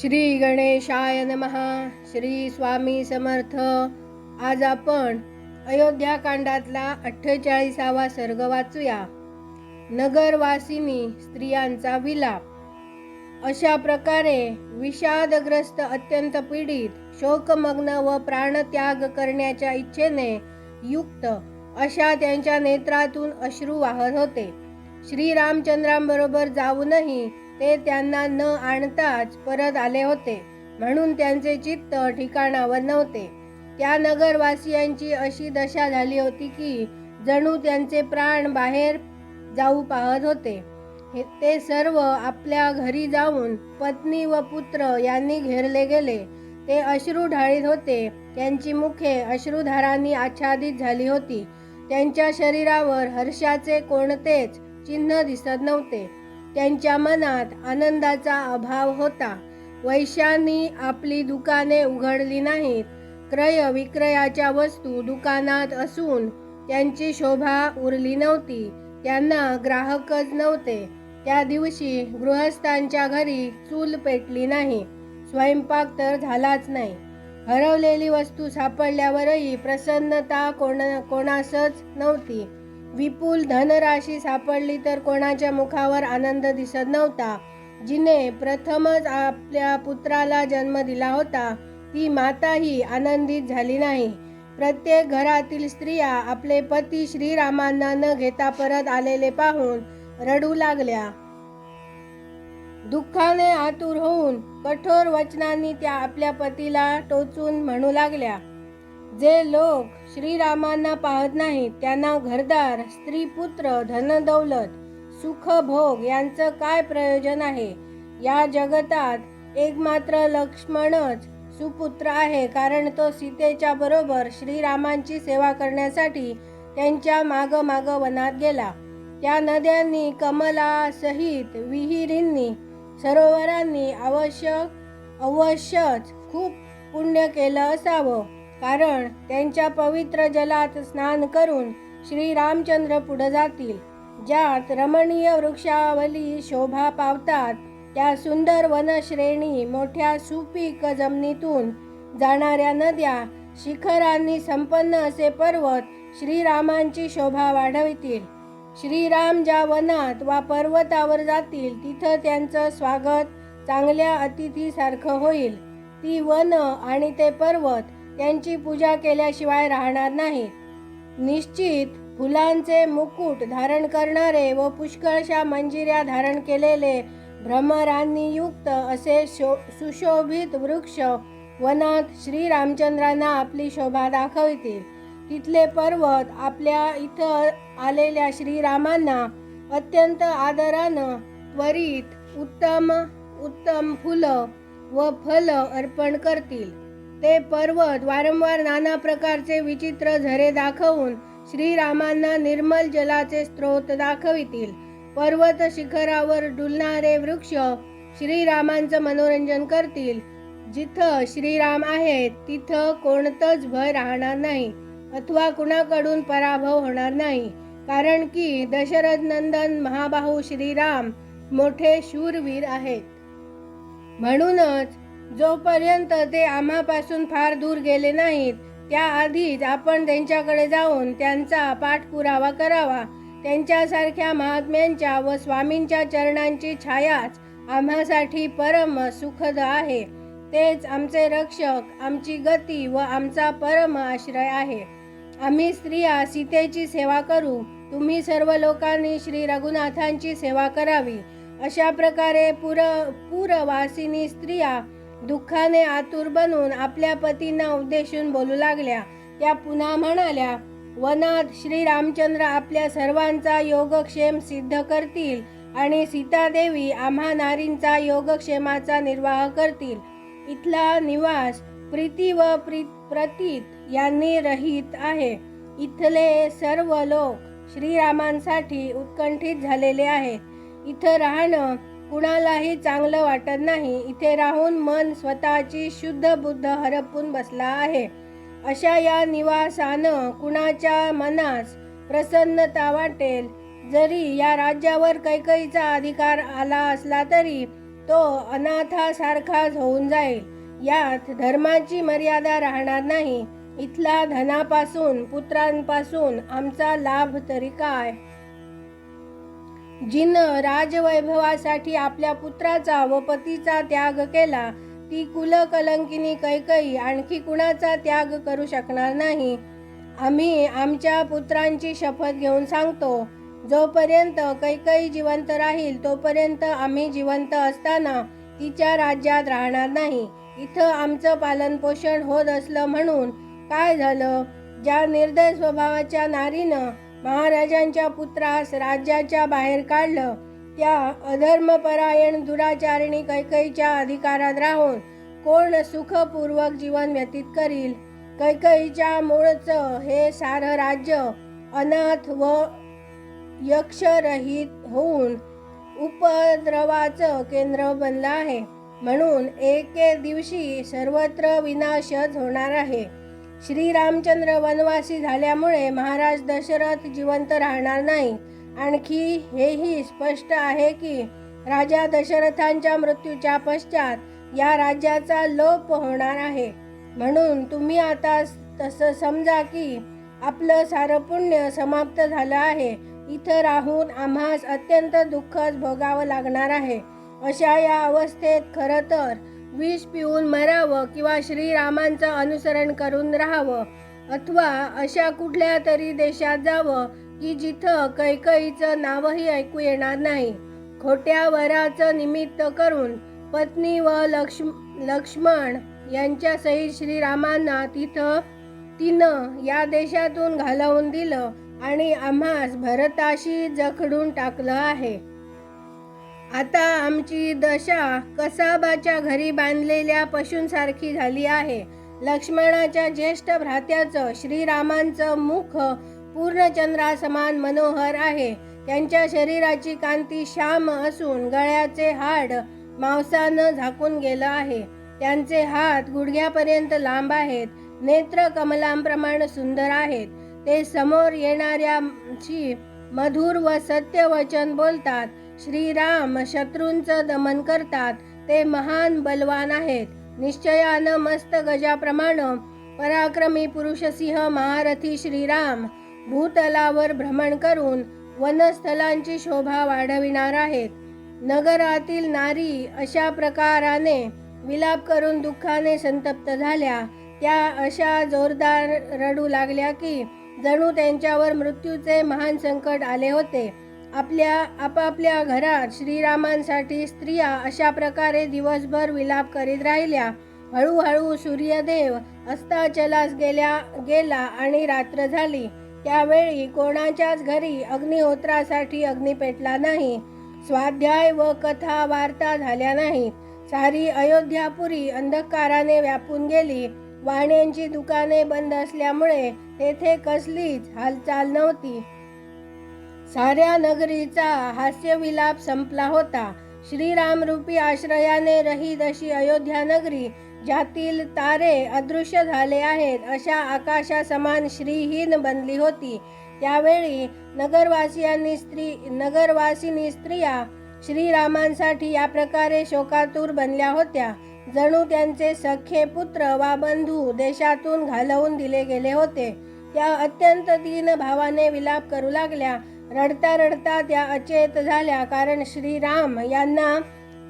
श्री गणेशाय नमहा श्री स्वामी समर्थ. आज आपण अयोध्याकांडातला अठ्ठेचाळीसावा सर्ग वाचूया. नगरवासिनी स्त्रियांचा विलाप. अशा प्रकारे विषादग्रस्त अत्यंत पीडित शोकमग्न व प्राणत्याग करण्याच्या इच्छेने युक्त अशा त्यांच्या नेत्रातून अश्रू वाहत होते. श्रीरामचंद्रांबरोबर जाऊनही ते त्यांना न आणताच परत आले होते म्हणून त्यांचे चित्त ठिकाणावर नव्हते. त्या नगरवासियांची अशी दशा झाली होती की जणू त्यांचे प्राण बाहेर जाऊ पाहत होते. ते सर्व आपल्या घरी जाऊन पत्नी व पुत्र यांनी घेरले गेले. ते अश्रू ढाळीत होते. त्यांची मुखे अश्रुधारांनी आच्छादित झाली होती. त्यांच्या शरीरावर हर्षाचे कोणतेच चिन्ह दिसत नव्हते. त्यांच्या मनात आनंदाचा अभाव होता. वैश्यांनी आपली दुकाने उघडली नाहीत. क्रय विक्रयाच्या वस्तू दुकानात असून त्यांची शोभा उरली नव्हती. त्यांना ग्राहकच नव्हते. त्या दिवशी गृहस्थांच्या घरी चूल पेटली नाही. स्वयंपाक तर झालाच नाही. हरवलेली वस्तू सापडल्यावरही प्रसन्नता कोण कोणासच नव्हती. विपुल धनराशी सापडली तर कोणाच्या मुखावर आनंद दिसत नव्हता. जिने प्रथमच आपल्या पुत्राला जन्म दिला होता. ती माताही आनंदित झाली नाही. प्रत्येक घरातील स्त्रिया आपले पती श्रीरामांना न घेता परत आलेले पाहून रडू लागल्या. दुःखाने आतुर होऊन कठोर वचनांनी त्या आपल्या पतीला टोचून म्हणू लागल्या. जे लोक श्रीरामांना पाहत नाहीत त्यांना घरदार स्त्री पुत्र धनदौलत सुख भोग यांचं काय प्रयोजन आहे? या जगतात एकमात्र लक्ष्मणच सुपुत्र आहे कारण तो सीतेच्या बरोबर श्रीरामांची सेवा करण्यासाठी त्यांच्या माग माग वनात गेला. त्या नद्यांनी कमला सहित विहिरींनी सरोवरांनी आवश्यक अवश्यच खूप पुण्य केलं असावं. कारण त्यांच्या पवित्र जलात स्नान करून श्रीरामचंद्र पुढे जातील. ज्यात रमणीय वृक्षावली शोभा पावतात. त्या सुंदर वनश्रेणी मोठ्या सुपीक जमिनीतून जाणाऱ्या नद्या शिखरांनी संपन्न असे पर्वत श्रीरामांची शोभा वाढवितील. श्रीराम ज्या वनात वा पर्वतावर जातील तिथं त्यांचं स्वागत चांगल्या अतिथीसारखं होईल. ती वन आणि ते पर्वत त्यांची पूजा केल्याशिवाय राहणार नाही. निश्चित फुलांचे मुकुट धारण करणारे व पुष्कळशा मंजिऱ्या धारण केलेले भ्रमरांनी युक्त असे शो सुशोभित वृक्ष वनात श्रीरामचंद्रांना आपली शोभा दाखवितील. तिथले पर्वत आपल्या इथं आलेल्या श्रीरामांना अत्यंत आदरानं त्वरित उत्तम उत्तम फुलं व फल अर्पण करतील. ते पर्वत वारंवार नाना प्रकारचे विचित्र झरे दाखवून श्रीरामांना निर्मल जलाचे स्रोत दाखवितील. पर्वत शिखरावर डुलणारे वृक्ष श्रीरामांचं मनोरंजन करतील. जिथं श्रीराम आहेत तिथं कोणतंच भय राहणार नाही. अथवा कुणाकडून पराभव होणार नाही. कारण की दशरथ नंदन महाबाहू श्रीराम मोठे शूरवीर आहेत. म्हणूनच जोपर्यंत ते आम्हापासून फार दूर गेले नाहीत त्याआधीच आपण त्यांच्याकडे जाऊन त्यांचा पाठपुरावा करावा. त्यांच्यासारख्या महात्म्यांच्या व स्वामींच्या चरणांची छायाच आम्हासाठी परम सुखद आहे. तेच आमचे रक्षक आमची गती व आमचा परम आश्रय आहे. आम्ही स्त्रिया सीतेची सेवा करू तुम्ही सर्व लोकांनी श्री रघुनाथांची सेवा करावी. अशा प्रकारे पुर पूरवासिनी स्त्रिया दुःखाने आतुर बनून आपल्या पतींना उद्देशून बोलू लागल्या. त्या पुन्हा म्हणाल्या वनात श्रीरामचंद्र आपल्या सर्वांचा योगक्षेम सिद्ध करतील आणि सीतादेवी आम्हा नारींचा योगक्षेमाचा निर्वाह करतील. इथला निवास प्रीती व प्री प्रतीत यांनी रहित आहे. इथले सर्व लोक श्रीरामांसाठी उत्कंठित झालेले आहेत. इथं राहणं कुणालाही चांगलं वाटत नाही. इथे राहून मन स्वतःची शुद्ध बुद्ध हरपून बसला आहे. अशा या निवासानं कुणाच्या मनास प्रसन्नता वाटेल? जरी या राज्यावर कैकईचा अधिकार आला असला तरी तो अनाथासारखाच होऊन जाईल. यात धर्माची मर्यादा राहणार नाही. इथला धनापासून पुत्रांपासून आमचा लाभ तरी काय? जिनं राजवैभवासाठी आपल्या पुत्राचा व पतीचा त्याग केला ती कुलकलंकिनी कैकई आणखी कुणाचा त्याग करू शकणार नाही. आम्ही आमच्या पुत्रांची शपथ घेऊन सांगतो जोपर्यंत कैकई जिवंत राहील तोपर्यंत आम्ही जिवंत असताना तिच्या राज्यात राहणार नाही. इथं आमचं पालनपोषण होत असलं म्हणून काय झालं? ज्या निर्दय स्वभावाच्या नारीनं महाराजांच्या पुत्रास राज्याच्या बाहेर काढलं. त्या अधर्मपरायण दुराचारिणी कैकईच्या अधिकारात राहून कोण सुखपूर्वक जीवन व्यतीत करील? कैकईच्या मूळचं हे सारं राज्य अनाथ व यक्षरहित होऊन उपद्रवाचं केंद्र बनलं आहे. म्हणून एके दिवशी सर्वत्र विनाशच होणार आहे. श्रीरामचंद्र वनवासी झाल्यामुळे महाराज दशरथ जिवंत राहणार नाही. आणखी हेही स्पष्ट आहे की राजा दशरथांच्या मृत्यूच्या पश्चात या राज्याचा लोप होणार आहे. म्हणून तुम्ही आता तसं समजा की आपलं सारं पुण्य समाप्त झालं आहे. इथं राहून आम्हास अत्यंत दुःखच भोगावं लागणार आहे. अशा या अवस्थेत खरं तर विष पिऊन मरावं किंवा श्रीरामांचं अनुसरण करून राहावं. अथवा अशा कुठल्या तरी देशात जावं की जिथं कैकईचं नावही ऐकू येणार नाही. खोट्या वराचं निमित्त करून पत्नी व लक्ष्म लक्ष्मण यांच्या सहित श्रीरामांना तिथं तिनं या देशातून घालवून दिलं आणि आम्हास भरताशी जखडून टाकलं आहे. आता आमची दशा कसाबाच्या घरी बांधलेल्या पशूंसारखी झाली आहे. लक्ष्मणाच्या ज्येष्ठ भ्रात्याचं श्रीरामांचं मुख पूर्णचंद्रासमान मनोहर आहे. त्यांच्या शरीराची कांती श्याम असून गळ्याचे हाड मांसानं झाकून गेलं आहे. त्यांचे हात गुडघ्यापर्यंत लांब आहेत. नेत्र कमलांप्रमाणे सुंदर आहेत. ते समोर येणाऱ्याशी मधुर व सत्य वचन बोलतात. श्रीराम शत्रूंचं दमन करतात. ते महान बलवान आहेत. निश्चयानं मस्त गजाप्रमाणे. पराक्रमी पुरुषसिंह महारथी श्रीराम भूतलावर भ्रमण करून वनस्थलांची शोभा वाढविणार आहेत. नगरातील नारी अशा प्रकाराने विलाप करून दुःखाने संतप्त झाल्या. त्या अशा जोरदार रडू लागल्या की जणू त्यांच्यावर मृत्यूचे महान संकट आले होते. आपल्या आपापल्या घरात श्रीरामांसाठी स्त्रिया अशा प्रकारे दिवसभर विलाप करीत राहिल्या. हळूहळू सूर्यदेव अस्ताचलास गेल्या गेला आणि रात्र झाली. त्यावेळी कोणाच्याच घरी अग्निहोत्रासाठी अग्नी पेटला नाही. स्वाध्याय व कथा वार्ता झाल्या नाहीत. सारी अयोध्यापुरी अंधकाराने व्यापून गेली. वाण्यांची दुकाने बंद असल्यामुळे तेथे कसलीच हालचाल नव्हती. साऱ्या नगरीचा हास्यविलाप संपला होता. श्रीरामरूपी आश्रयाने रहित अशी अयोध्या नगरी ज्यातील तारे अदृश्य झाले आहेत अशा आकाशासमान श्रीहीन बनली होती. त्यावेळी नगरवासियांनी स्त्री नगरवासिनी स्त्रिया श्रीरामांसाठी या प्रकारे शोकातूर बनल्या होत्या. जणू त्यांचे सख्खे पुत्र वा बंधू देशातून घालवून दिले गेले होते. त्या अत्यंत दीन भावाने विलाप करू लागल्या. रडता रडता त्या अचेत झाल्या कारण श्रीराम यांना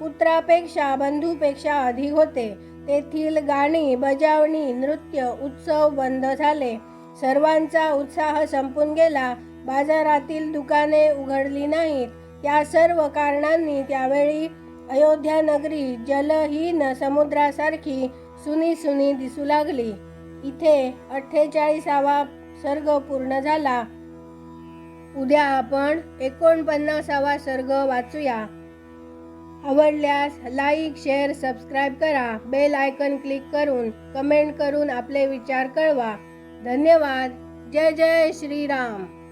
पुत्रापेक्षा बंधूपेक्षा अधिक होते. तेथील गाणी बजावणी नृत्य उत्सव बंद झाले. सर्वांचा उत्साह संपून गेला. बाजारातील दुकाने उघडली नाहीत. त्या सर्व कारणांनी त्यावेळी अयोध्या नगरी जलहीन समुद्रासारखी सुनी सुनी दिसू लागली. इथे अठ्ठेचाळीसावा सर्ग पूर्ण झाला. उद्या आपण एकोणपन्नासावा सर्ग वाचूया. आवडल्यास लाईक शेअर सबस्क्राईब करा. बेल आयकन क्लिक करून कमेंट करून आपले विचार कळवा. धन्यवाद. जय जय श्रीराम.